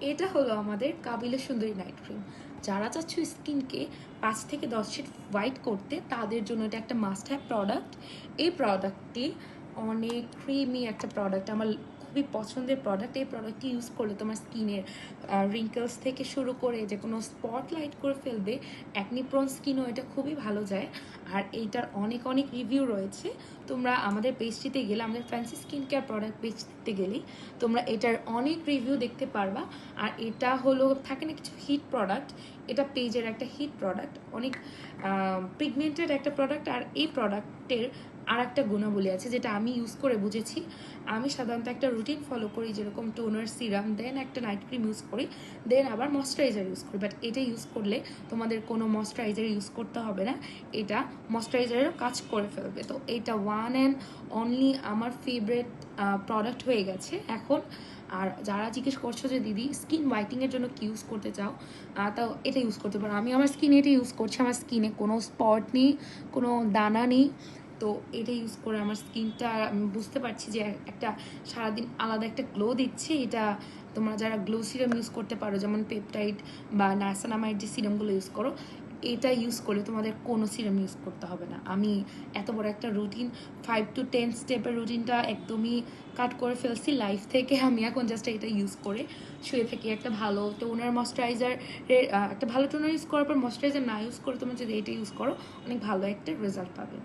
এটা হলো আমাদের কাবিলা সুন্দরী নাইট ক্রিম যারা চাচ্ছ স্কিনকে পাঁচ থেকে দশ শেড হোয়াইট করতে, তাদের জন্য এটা একটা মাস্ট হ্যাভ প্রোডাক্ট এই প্রোডাক্টটি অনেক ক্রিমি একটা প্রোডাক্ট আমার খুবই পছন্দের প্রোডাক্ট এই প্রোডাক্টটি ইউজ করলে তোমার স্কিনের রিঙ্কেলস থেকে শুরু করে যে কোনো স্পট লাইট করে ফেলবে অ্যাকনি প্রন স্কিনও এটা খুবই ভালো যায়। আর এইটার অনেক অনেক রিভিউ রয়েছে। তোমরা আমাদের পেজটিতে গেলে, আমাদের ফ্যান্সি স্কিন কেয়ার প্রোডাক্ট পেজটিতে গেলেই তোমরা এটার অনেক রিভিউ দেখতে পারবা। আর এটা হলো, থাকে না কিছু হিট প্রোডাক্ট এটা পেজের একটা হিট প্রোডাক্ট অনেক পিগমেন্টেড একটা প্রোডাক্ট আর এই প্রোডাক্টের আর একটা গুণাবলী আছে যেটা আমি ইউজ করে বুঝেছি। আমি সাধারণত একটা রুটিন ফলো করি যেরকম টোনার সিরাম দেন একটা নাইট ক্রিম ইউজ করি দেন আবার ময়শ্চারাইজার ইউজ করি। বাট এটা ইউজ করলে তোমাদের কোনো ময়শ্চারাইজার ইউজ করতে হবে না, এটা ময়শ্চারাইজারেরও কাজ করে ফেলবে। তো এটা ওয়ান অ্যান্ড অনলি আমার ফেভারেট প্রোডাক্ট হয়ে গেছে এখন। আর যারা জিজ্ঞেস করছ যে, দিদি স্কিন হোয়াইটিংয়ের জন্য কি ইউজ করতে চাও? তাও এটা ইউজ করতে পারো। আমি আমার স্কিনে এটা ইউজ করছি। আমার স্কিনে কোনো স্পট নেই, কোনো দানা নেই। তো এটা ইউজ করে আমার স্কিনটা আমি বুঝতে পারছি যে একটা সারাদিন আলাদা একটা গ্লো দিচ্ছে। এটা তোমরা যারা গ্লো সিরাম ইউজ করতে পারো, যেমন পেপটাইড বা নাইসানামাইড যে সিরামগুলো ইউজ করো, এটা ইউজ করলে তোমাদের কোনো সিরাম ইউজ করতে হবে না। আমি এত বড় একটা রুটিন ফাইভ টু টেন স্টেপের রুটিনটা একদমই কাট করে ফেলছি লাইফ থেকে। আমি এখন জাস্ট এটা ইউজ করে শুয়ে থেকে একটা ভালো টোনার ময়শ্চারাইজার একটা ভালো টোনার ইউজ করার পর ময়শ্চারাইজার না ইউজ করে তোমরা যদি এটা ইউজ করো, অনেক ভালো একটা রেজাল্ট পাবে।